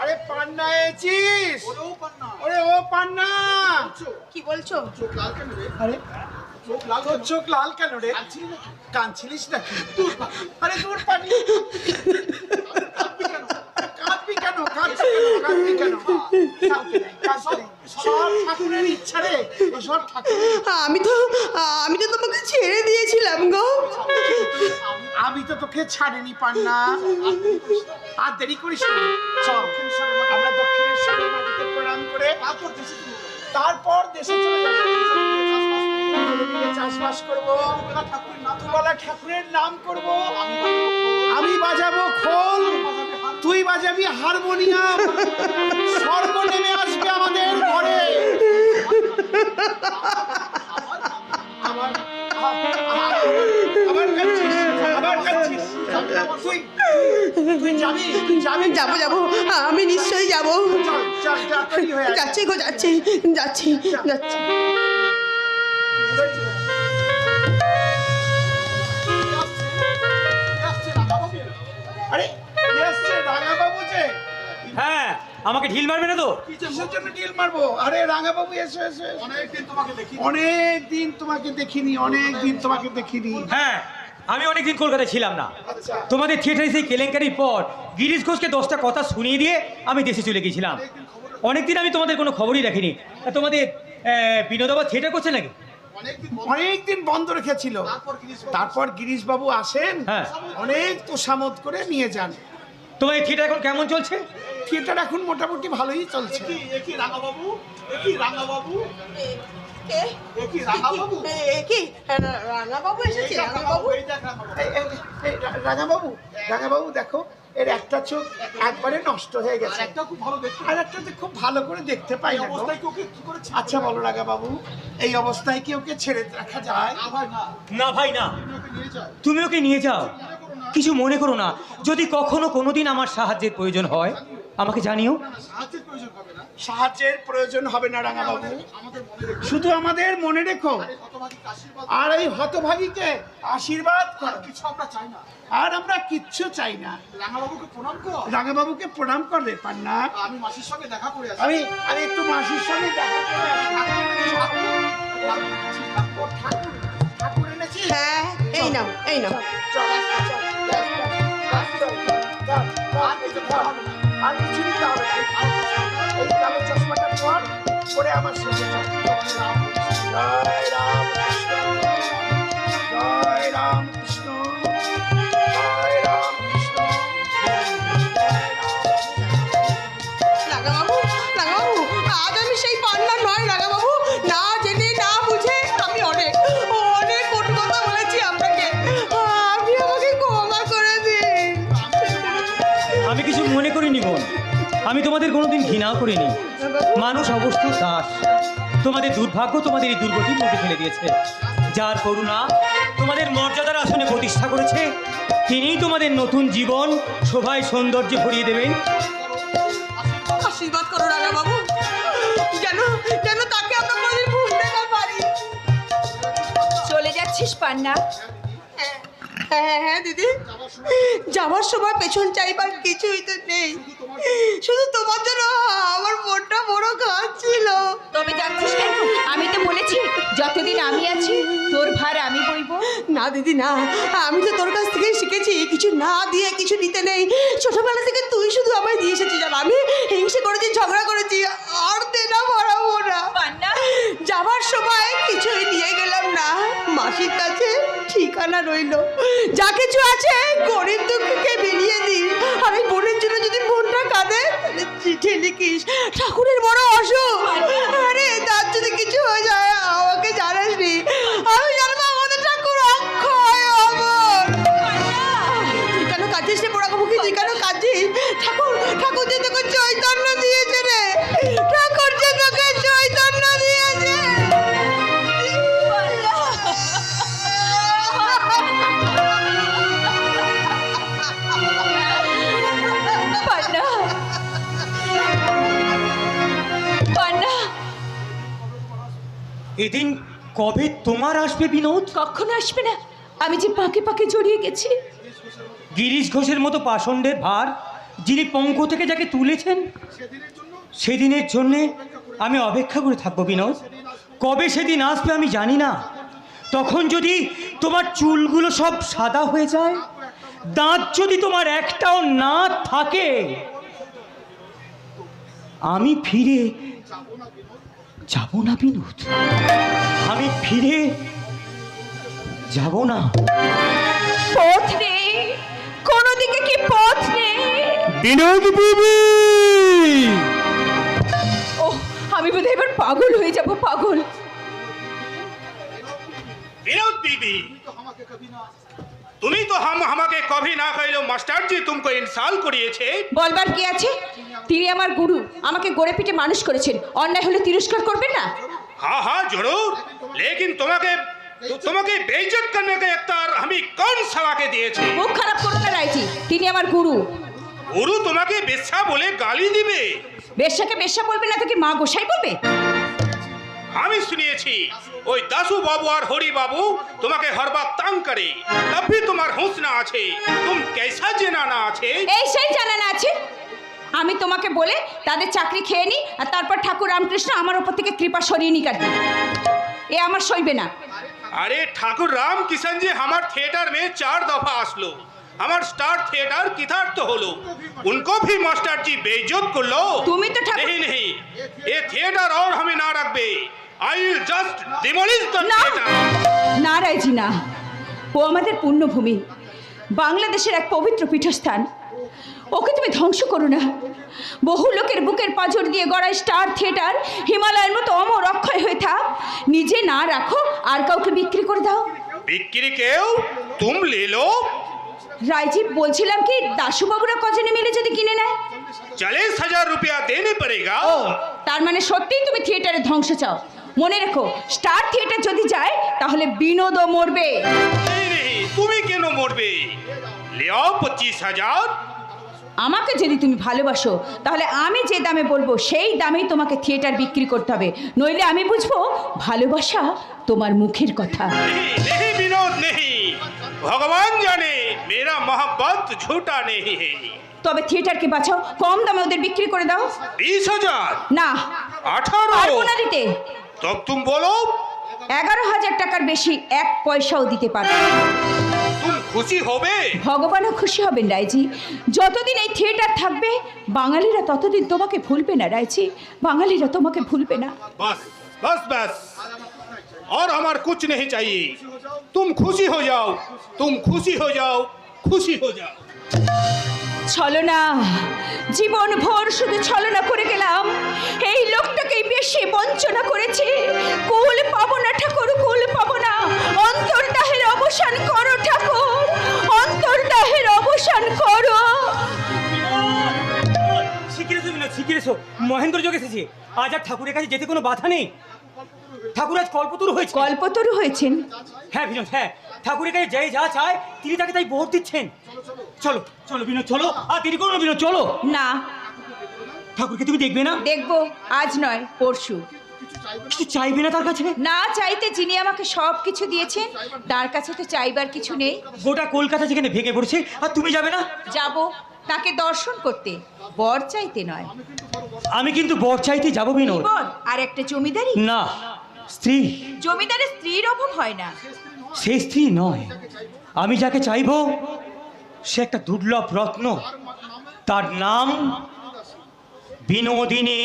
আরে পান্না পান্না। ওরে ও পান্না। কি বলছো? চোখ লাল কেন রে? আরে চোখ লাল তোর চোখ লাল কেন রে? কাঁদছিলিস নাকি? আরে তোর পান্নি। আমি তো আমি তো তোমাকে ছেড়ে দিয়েছিলাম গো। আমি তো তোকে ছাড়িনি পান্না। আর দেরি করিস আমরা মাটিতে প্রণাম করে তারপর দেশে চলে যাব। চাষবাস করব। ঠাকুরের নাম করব। আমি বাজাবো খোল, তুই বাজাবি হারমোনিয়াম। স্বর্গ নেমে আসবে আমাদের ঘরে। যাবি যাবি। আমি নিশ্চয়ই যাব। যাচ্ছি গো যাচ্ছি যাচ্ছি যাচ্ছি। হ্যাঁ আমাকে ঢিল মারবে না তো? কিসের জন্য ডিল মারবো? আরে রাঙাবাবু এসো এসো এসো। অনেকদিন তোমাকে দেখি অনেক দিন তোমাকে দেখিনি অনেক দিন তোমাকে দেখিনি। হ্যাঁ আমি অনেকদিন কলকাতায় ছিলাম না। আচ্ছা। তোমাদের থিয়েটারে সেই কেলেঙ্কারির পর গিরিশ ঘোষকে দশটা কথা শুনিয়ে দিয়ে আমি দেশে চলে গেছিলাম অনেকদিন আমি তোমাদের কোনো খবরই রাখিনি তোমাদের বিনোদাবা থিয়েটার করছে নাকি? অনেকদিন অনেক দিন বন্ধ রেখেছিল। তারপর গিরিশবাবু গিরিশ বাবু আসেন। হ্যাঁ। অনেক তোষামত করে নিয়ে যান। তোমাদের থিয়েটার এখন কেমন চলছে? থিয়েটার এখন মোটামুটি ভালোই চলছে। একই রাঙাবাবু? একই রাঙাবাবু? রাঙাবাবু? কি? রাঙাবাবু এই দেখ এই এই, এই, এই, এর একটা চোখ একবারে নষ্ট হয়ে গেছে। একটা খুব ভালো দেখতে। আর একটাতে খুব ভালো করে দেখতে পাই না গো। অবস্থায় কি কি করে ছেড়ে আচ্ছা বলো রাঙাবাবু এই অবস্থায় কি ওকে ছেড়ে রাখা যায়? না ভাই না। না ভাই না। তুমি ওকে নিয়ে যাও। তুমি ওকে নিয়ে যাও? কিছু মনে করো না। যদি কখনো কোনোদিন আমার সাহায্যের প্রয়োজন হয় আমাকে জানিও। সাহায্যের প্রয়োজন হবে না। সাহায্যের প্রয়োজন রাঙাবাবু আমাদের মনে রেখো শুধু আমাদের মনে রেখো। আর এই হতভাগীকে আশীর্বাদ আর কিছু আমরা চাই না। আর আমরা কিচ্ছু চাই না। রাঙাবাবুকে প্রণাম কর। রাঙাবাবুকে প্রণাম করবে পান্না। আমি মাসির সঙ্গে দেখা করে আমি আমি একটু মাসির সঙ্গে দেখা করে ঠাকুর ঠাকুর এনেছি হ্যাঁ এই নাও এই নাও। চল, আর কিছু হবে না। আর কিছু দিতে হবে না। এই কালো চশমাটা পর পরে আমার চল। জয় রাম জয় রাম আমি তোমাদের কোনোদিন ঘৃণাও করিনি। মানুষ অবস্থা দাস। তোমাদের দুর্ভাগ্য তোমাদের এই দুর্গতির মধ্যে ফেলে দিয়েছে। যার করুণা তোমাদের মর্যাদার আসনে প্রতিষ্ঠা করেছে তিনিই তোমাদের নতুন জীবন শোভায় সৌন্দর্যে ভরিয়ে দেবেন। আশীর্বাদ করো রাঙাবাবু যেন যেন তাকে আমরা কোনোদিন ভুলতে না পারি। চলে যাচ্ছিস পান্না। হ্যাঁ হ্যাঁ হ্যাঁ দিদি। যাওয়ার সময় পেছন চাইবার কিছুই তো নেই। শুধু তোমার জন্য আমার মনটা বড় খাচ্ছিল তবে যাচ্ছিস কেন? আমি তো বলেছি যতদিন আমি আছি তোর ভার আমি বইবো। না দিদি না। আমি তো তোর কাছ থেকে শিখেছি কিছু না দিয়ে কিছু নিতে নেই। ছোটবেলা থেকে তুই শুধু আমায় দিয়ে এসেছিস আর আমি হিংসে করেছি ঝগড়া করেছি আর দেনা ভরাবো না। যাবার সময় কিছুই নিয়ে গেলাম না। মাসির কাছে ঠিকানা রইল। যা কিছু আছে গরিব দুঃখকে বেরিয়ে দিই। আর এই বোনের জন্য যদি চিঠি ঠাকুরের বড় অসুখ। এদিন কবে তোমার আসবে বিনোদ? কখনো আসবে না। আমি যে পাকে পাকে জড়িয়ে গেছি। গিরিশ ঘোষের মতো পাষণ্ডের ভার যিনি পঙ্ক থেকে যাকে তুলেছেন সেদিনের জন্য জন্যে আমি অপেক্ষা করে থাকব বিনোদ। কবে সেদিন আসবে আমি জানি না। তখন যদি তোমার চুলগুলো সব সাদা হয়ে যায় দাঁত যদি তোমার একটাও না থাকে আমি ফিরে যাব না বিনোদ? আমি ফিরে যাব না। পথ নেই কোনো দিকে কি পথ নেই? বিনোদ বিবি! ও আমি বোধহয় এবার পাগল হয়ে যাব পাগল। বিনোদ বিবি! তুমি তো হাম আমাকে কবি না কইলো মাস্টারজি তুমি ইনসাল করিয়েছে। বলবার কি আছে? তিনি আমার গুরু আমাকে গড়ে পিটে মানুষ করেছেন। অন্যায় হলে তিরস্কার করবেন না? হ্যাঁ হ্যাঁ জরুর। লেকিন তোমাকে তোমাকে বেইজ্জত করতে কা ইফতার আমি কোন সালাকে দিয়েছি? মুখ খারাপ করো না রাইজি তিনি আমার গুরু। গুরু তোমাকে বেশ্যা বলে গালি দিবে। বেশ্যাকে বেশ্যা বলবে না তো কি মা গোসাই বলবে? আমি শুনিয়েছি ওই দাসু বাবু আর হরি বাবু তোমাকে হর বাত তাং করে তব भी তোমার হুঁশ না আছে তুম कैसा জেনা না আছে এই সেই জানা না আছে আমি তোমাকে বলে তাদের চাকরি খেয়ে নি আর তারপর ঠাকুর রামকৃষ্ণ আমার ওপর থেকে কৃপা সরিয়ে নি কাটবে এ আমার সইবে না अरे ठाकुर राम किशन जी हमार थिएटर में चार दफा আসলো আমার স্টার থিয়েটার কিথার্থ হলো उनको भी मास्टर जी बेइज्जत कर लो তুমি তো ঠাকুর- नहीं नहीं ये थिएटर और हमें ना रखबे I will just demolish the না! না রাইজিনা। ও আমাদের পুণ্যভূমি বাংলাদেশের এক পবিত্র পীঠস্থান। ওকে তুমি ধ্বংস করো না। বহু লোকের বুকের পাঁজর দিয়ে গড়ায় স্টার থিয়েটার হিমালয়ের মতো অমর অক্ষয় হয়ে থাক। নিজে না রাখো আর কাউকে বিক্রি করে দাও। বিক্রি কেউ? তুম লেলো? রাইজি বলছিলাম কি দাশুবাবুরা কজনে মিলে যদি কিনে নেয়? চালিশ হাজার রুপিয়া দেনে পড়েগা। তার মানে সত্যিই তুমি থিয়েটারে ধ্বংস চাও। মনে রেখো স্টার থিয়েটার যদি যায় তাহলে বিনোদও মরবে नहीं नहीं তুমি কেন মরবে ले आओ पच्चीस हजार আমাকে যদি তুমি ভালোবাসো তাহলে আমি যে দামে বলবো সেই দামেই তোমাকে থিয়েটার বিক্রি করতে হবে নইলে আমি বুঝবো ভালোবাসা তোমার মুখের কথা नहीं नहीं विनोद नहीं भगवान जाने मेरा मोहब्बत झूठा नहीं है তবে থিয়েটারকে বাঁচাও কম দামে ওদের বিক্রি করে দাও बीस हजार না अठारह পারবো না দিতে तब तुम बोलो এগারো হাজার টাকার বেশি এক পয়সাও দিতে পারবে না। तुम खुशी होबे ভগবানও খুশি হবেন রায়জি যতদিন এই থিয়েটার থাকবে বাঙালিরা ততদিন তোমাকে ভুলবে না রায়জি বাঙালিরা তোমাকে ভুলবে না बस बस बस और हमार कुछ नहीं चाहिए तुम खुशी हो जाओ तुम खुशी हो जाओ खुशी हो जाओ ছলনা জীবন ভোর শুধু ছলনা করে গেলাম। এই লোকটাকেই বেশি বঞ্চনা করেছি। কুল পাবো না ঠাকুর কুল পাবো না। অন্তর্দাহের অবসান করো ঠাকুর অন্তর্দাহের অবসান করো। শিখিয়ে এসো বিনোদ শিখিয়ে এসো মহেন্দ্র যোগ এসেছে। আজ আর ঠাকুরের কাছে যেতে কোনো বাধা নেই। ঠাকুর আজ কল্পতরু হয়েছে। কল্পতরু হয়েছেন? হ্যাঁ বিনোদ হ্যাঁ। ঠাকুরের কাছে যাই যা চায় তিনি তাকে তাই ভোট দিচ্ছেন। চলো চলো বিনোদ চলো। আর তিনি করো বিনোদ চলো। না। ঠাকুরকে তুমি দেখবে না? দেখব আজ নয় পরশু। কিছু চাইবে না তার কাছে? না চাইতে যিনি আমাকে সব কিছু দিয়েছেন তার কাছে তো চাইবার কিছু নেই। গোটা কলকাতা যেখানে ভেঙে পড়ছে আর তুমি যাবে না? যাব তাকে দর্শন করতে। বর চাইতে নয়। আমি কিন্তু বর চাইতে যাব বিনোদ। আর একটা জমিদারি? না স্ত্রী। জমিদারের স্ত্রীর অভাব হয় না। সে স্ত্রী নয়। আমি যাকে চাইব, সে একটা দুর্লভ রত্ন। তার নাম বিনোদিনী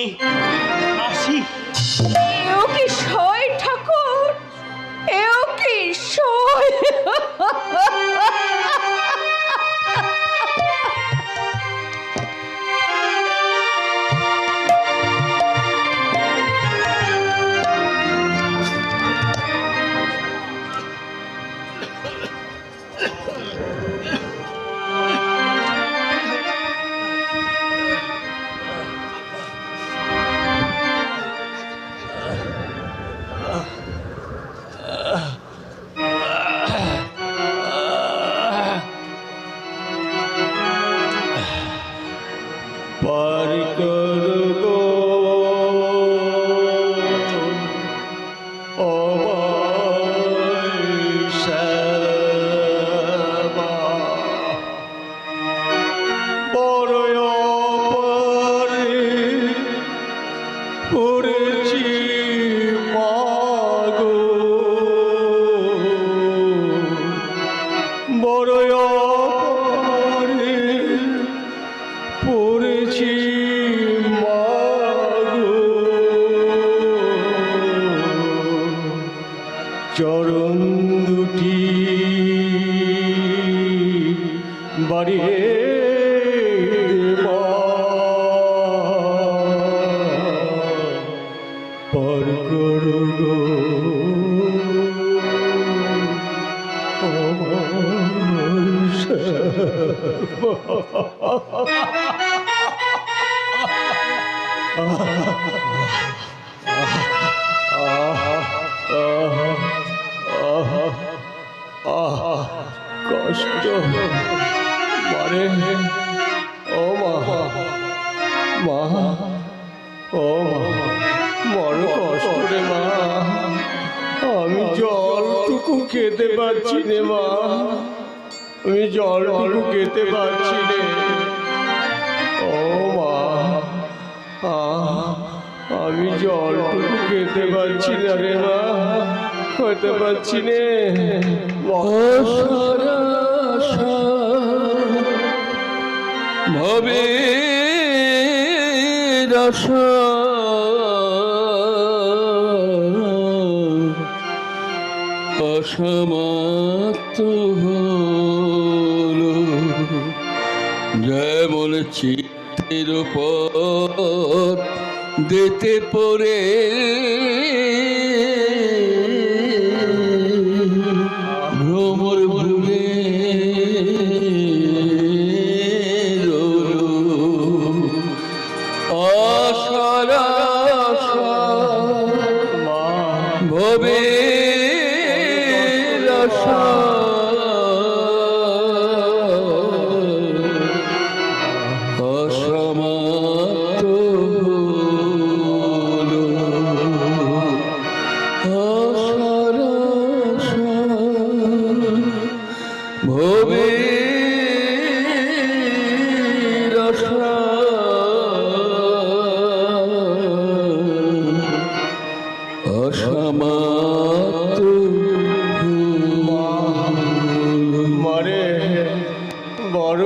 ঠাকুর? এও কি চরণ আমি জলটুকু খেতে পারছি রে মা। আমি জলটুকু খেতে পারছি রে ও মা আমি জলটুকু খেতে পারছি না রে মা। খেতে পারছি নে। ভবে রসা অসমাপ্ত হলো। যেমন চিত্তের উপর দিতে পড়ে। ভ্রমর ভ্রমে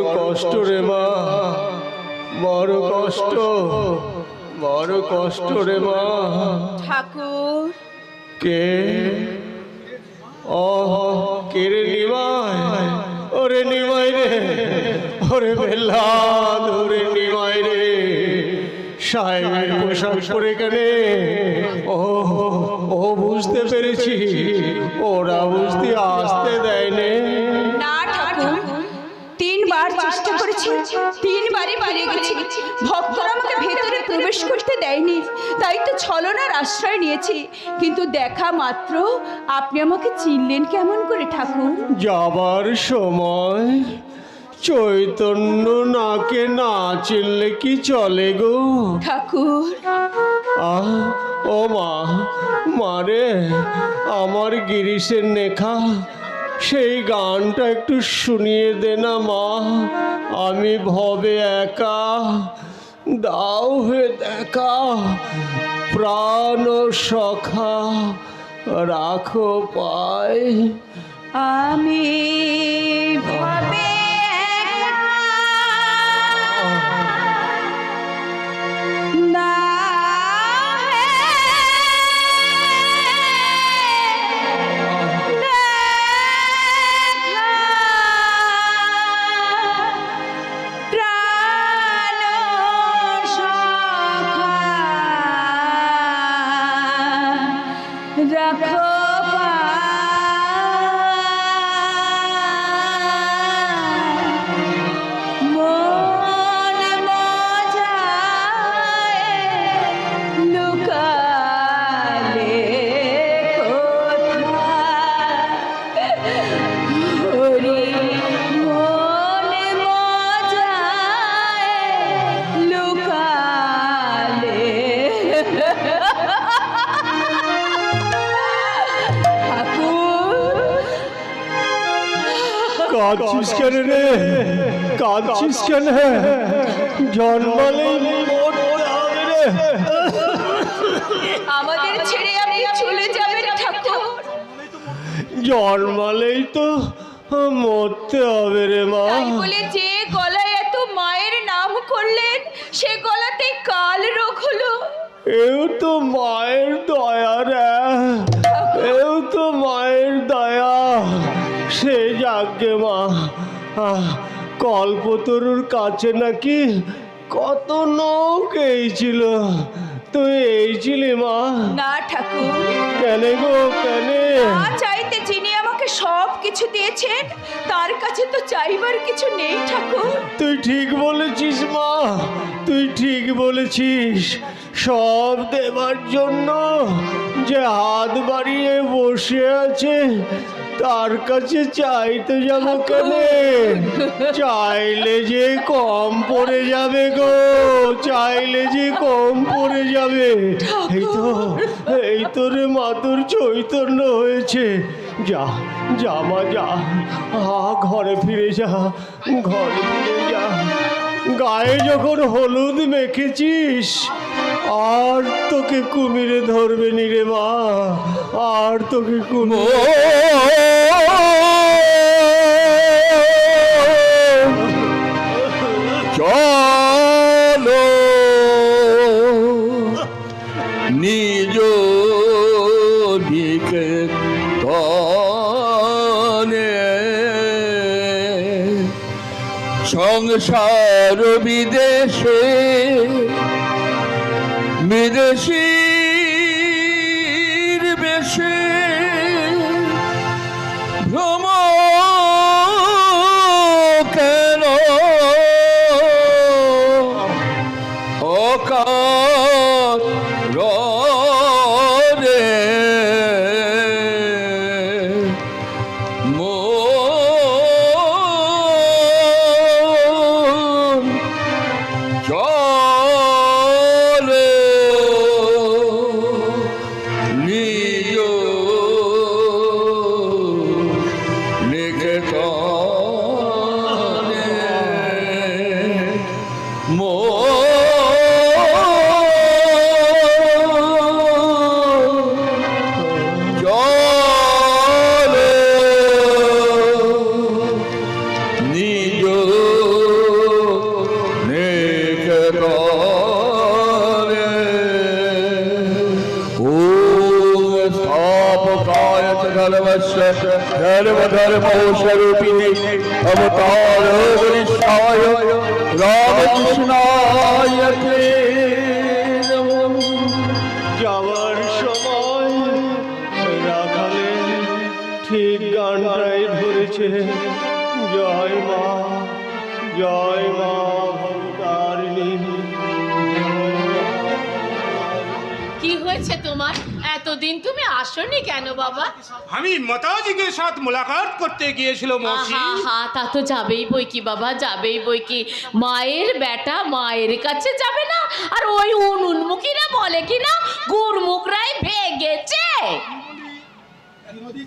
বড় কষ্ট রে মা বড় কষ্ট বড় কষ্ট রে মা। ঠাকুর। কে? ও কে রে নিমাই? ওরে নিমাই রে ওরে বেল্লা ওরে নিমাই রে। সাহেবের পোশাক পরে কেনে? ও ও বুঝতে পেরেছি ওরা বুঝতে আসতে দেয়নি। না ঠাকুর তিনবার চেষ্টা করেছি। তিনবারই পালিয়ে গেছি। ভক্তরা আমাকে ভেতরে প্রবেশ করতে দেয়নি। তাই তো ছলনার আশ্রয় নিয়েছি। কিন্তু দেখা মাত্র আপনি আমাকে চিনলেন কেমন করে ঠাকুর? যাবার সময় চৈতন্য নাকে না চিনলে কি চলে গো? ঠাকুর। আহ ও মা মারে আমার গিরিশের নেখা সেই গানটা একটু শুনিয়ে দে না মা। আমি ভবে একা, দাও হয়ে দেখা, প্রাণ সখা রাখো পায়। আমি ভাবে রাখো কাঁদছিস কেন রে কাঁদছিস কেন জন্মালেই আমাদের ছেড়ে আপনি চলে যাবেন ঠাকুর। জন্মালেই তো মরতে হবে রে মা। বলে যে গলায় এত মায়ের নাম করলেন সে গলাতে কাল রোগ হলো। এও তো মায়ের দয়া রে যাকে মা কল্পতরুর কাছে নাকি কত নৌক এইছিল তুই এইছিলি মা। না ঠাকুর। কেন গো কেন? না চাইতে যিনি আমাকে সব কিছু দিয়েছেন তার কাছে তো চাইবার কিছু নেই ঠাকুর। তুই ঠিক বলেছিস মা তুই ঠিক বলেছিস। সব দেবার জন্য যে হাত বাড়িয়ে বসে আছে তার কাছে চাইতে যাব কেন? চাইলে যে কম পড়ে যাবে গো চাইলে যে কম পড়ে যাবে। এই তো এই তো রে মাতুর চৈতন্য হয়েছে। যা যা মা যা। আ ঘরে ফিরে যা ঘরে ফিরে যা। গায়ে যখন হলুদ মেখেছিস আর তোকে কুমিরে ধরবে নি রে মা আর তোকে কুমিরে সংসার বিদেশে বিদেশির বেশে চলে হয়েছে তোমার এতদিন তুমি আসোনি কেন বাবা আমি মাতাজিকে সাথ মুলাকাত করতে গিয়েছিল মৌসি আহা হা তা তো যাবেই বই কি বাবা যাবেই বই কি মায়ের বেটা মায়ের কাছে যাবে না আর ওই উন উন্মুখীরা বলে কি না গুড়মুখরাই ভেগেছে বিনোদিনী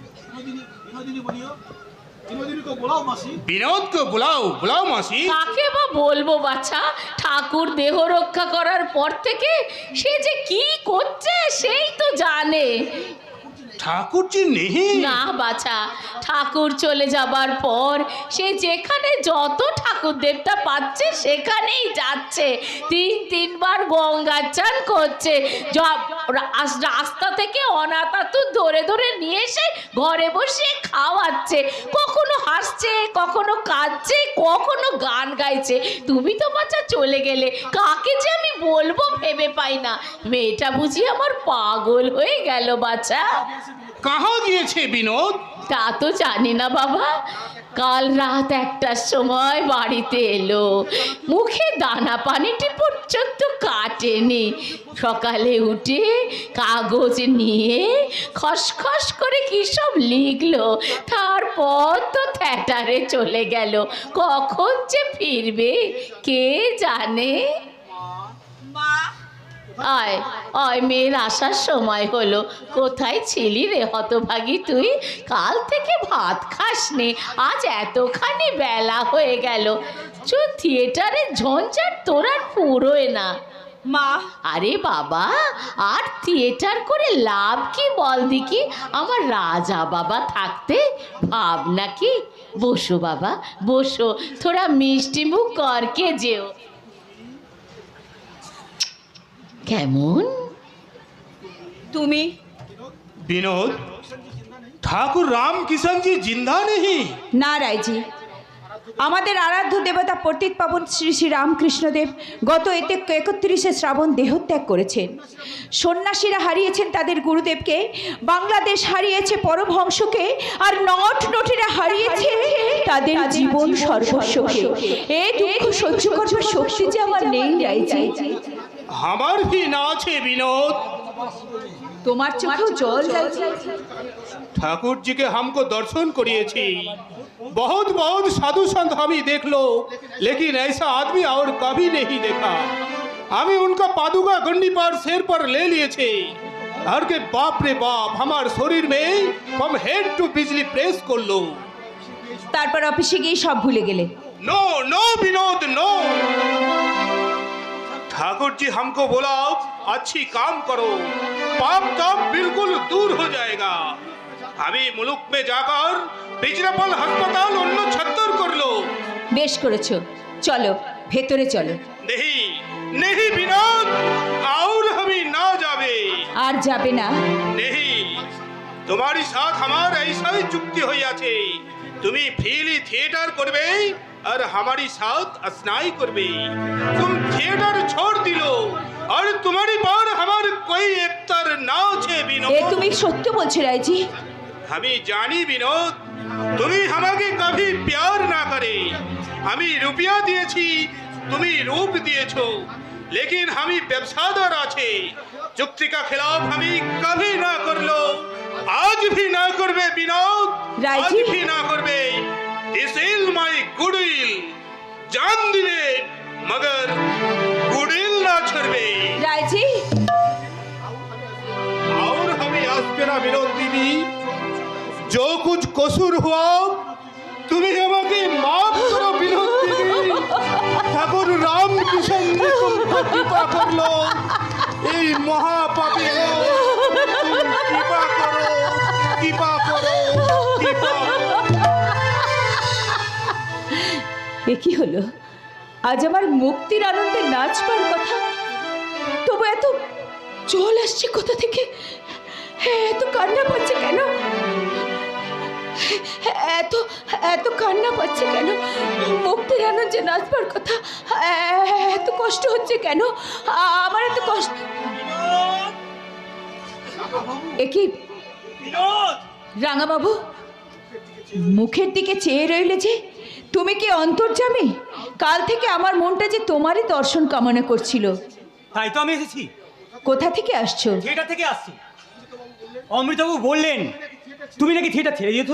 বিনোদিনী বিনোদকে বুলাও বুলাও মাসি? কাকে বা বলব বাচ্চা ঠাকুর দেহ রক্ষা করার পর থেকে সে যে কি করছে সেই তো জানে। ঠাকুরজি নেহি না বাছা, ঠাকুর চলে যাবার পর সে যেখানে যত ঠাকুর দেবতা পাচ্ছে সেখানেই যাচ্ছে। তিন, তিনবার গঙ্গা চান করছে। রাস্তা থেকে অনাথাতুর ধরে ধরে নিয়ে এসে ঘরে বসে খাওয়াচ্ছে। কখনো হাসছে, কখনো কাঁদছে, কখনো গান গাইছে। তুমি তো বাচ্চা চলে গেলে, কাকে যে আমি বলব ভেবে পাই না। মেয়েটা বুঝি আমার পাগল হয়ে গেল বাচ্চা কাহা গিয়েছে বিনোদ? তা তো জানি না বাবা। কাল রাত একটার সময় বাড়িতে এলো। মুখে দানা পানিটি পর্যন্ত কাটেনি। সকালে উঠে কাগজ নিয়ে খসখস করে কী সব লিখলো? তারপর তো থ্যাটারে চলে গেল। কখন যে ফিরবে কে জানে? আয় আয় মেয়ের আসার সময় হলো। কোথায় ছিলি রে হতভাগী তুই? কাল থেকে ভাত খাসনি আজ এতখানি বেলা হয়ে গেল। চো থিয়েটারে ঝঞ্ঝাট তোর আর পুরোয় না। মা। আরে বাবা আর থিয়েটার করে লাভ কি বল দেখি? আমার রাজা বাবা থাকতে ভাব নাকি? বসো বাবা বসো থোড়া মিষ্টি মুখ করকে যেও। কেমন তুমি विनोद ठाकुर राम किशन जी जिंदा नहीं না রায়জি আমাদের আরাধ্য দেবতা পতিত পাবন শ্রী শ্রী রামকৃষ্ণদেব গত এতে একত্রিশে শ্রাবণ দেহত্যাগ করেছেন সন্ন্যাসীরা হারিয়েছেন তাদের গুরুদেবকে বাংলাদেশ হারিয়েছে পরমহংসকে আর নট নটিরা হারিয়েছে তাদের জীবন সর্বস্বকে এই দুঃখ সহ্য করবার শক্তি যে আমার নেই রাইজি আমার भी না আছে বিনোদ তোমার চোখেও জল জ্বলছে ठाकुर जी के हमको दर्शन करिए बहुत बहुत साधु संत हम ही देख लो लेकिन ऐसा आदमी और कभी नहीं देखा हमें उनका पादुका गंडी पर सिर पर ले लिए थे हर के बाप रे बाप हमारे शरीर में हम हेड टू बिजली प्रेस कर लो তারপর অফিসে গিয়ে সব ভুলে গেলে no no Vinod no Thakur ji हमको बोला अच्छी काम करो पाप ताप बिल्कुल दूर हो जाएगा हमें मुल्क में जाकर बिजरापल अस्पताल उन्न छत्तर कर लो বেশ করেছো চলো ভেতরে চলো नहीं नहीं विनोद और हमें ना जावे আর যাবে না नहीं তোমার সাথ আমার ऐसा ही चुक्ति হই আছে তুমি ফ্রিলি থিয়েটার করবে और हमारी साथ अस्नाई कर तुम थिएटर छोड़ दिलो और तुम्हारी बार हमार कोई एकतर नाও ছে বিনোদ এ তুমি সত্য বলছো রাইজি আমি জানি বিনোদ তুমি আমাকে কবি প্যার না করে আমি রুপিয়া দিয়েছি তুমি রূপ দিয়েছ लेकिन हमी व्यवसादार আছে যুক্তি কা खिलाफ हमी कभी ना कर लो आज भी ना करबे विनोद आज भी ना करबे দিস ইজ মাই গুডউইল জান দিবে মগর গুডউইল না ছড়বে রায়জি और हमें आज तेरा विरोध दीदी जो कुछ कसूर हुआ तुम्हें আমাকে মাফ করো বিনোদ দিদি ঠাকুর রাম কৃষ্ণ जी तुमको कृपा করলো এই মহাপাপী কৃপা করো কৃপা করো কৃপা এ কি হলো? আজ আমার মুক্তির আনন্দে নাচবার কথা? তবু এত জল আসছে কোথা থেকে? হ্যাঁ, এত কান্না পাচ্ছে কেন? হ্যাঁ, এত এত কান্না পাচ্ছে কেন? মুক্তির আনন্দে নাচবার কথা? হ্যাঁ, এত কষ্ট হচ্ছে কেন? আমার এত কষ্ট এ কি? রাঙাবাবু মুখের দিকে চেয়ে রইলে যে তুমি কি অন্তর্জামী কাল থেকে আমার মনটা যে তোমারই দর্শন কামনা করছিল। তাই তো আমি এসেছি। কোথা থেকে আসছো? থিয়েটার থেকে আসছি। অমৃতবাবু বললেন তুমি নাকি থিয়েটার ছেড়ে যেত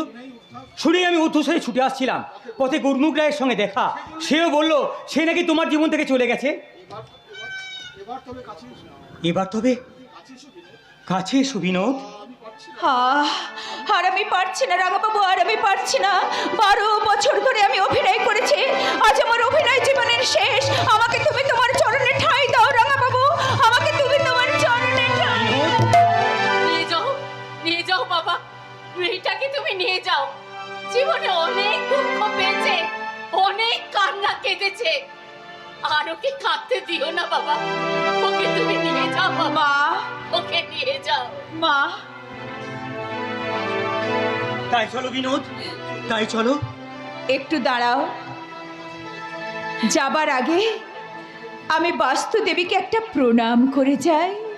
শুনেই আমি উদ্ধসরে ছুটে আসছিলাম। পথে গুরমুখ রায়ের সঙ্গে দেখা। সেও বলল সে নাকি তোমার জীবন থেকে চলে গেছে? এবার তবে? কাছে এসো বিনোদ। আর আমি পারছি না রাঙাবাবু আর আমি পারছি না। বারো বছর ধরে আমি অভিনয় করেছি। আজ আমার অভিনয় জীবনের শেষ। আমাকে তুমি তোমার চরণে ঠাঁই দাও রাঙাবাবু। আমাকে তুমি তোমার চরণে ঠাঁই নিয়ে যাও নিয়ে যাও বাবা। মেয়েটাকে তুমি নিয়ে যাও। জীবনে অনেক দুঃখ পেয়েছে অনেক কান্না কেঁদেছে। আর ওকে কাঁদতে দিও না বাবা। ওকে তুমি নিয়ে যাও বাবা। ওকে নিয়ে যাও। মা। তাই চলো বিনোদ, তাই চলো। একটু দাঁড়াও। যাবার আগে আমি বাস্তু দেবীকে একটা প্রণাম করে যাই।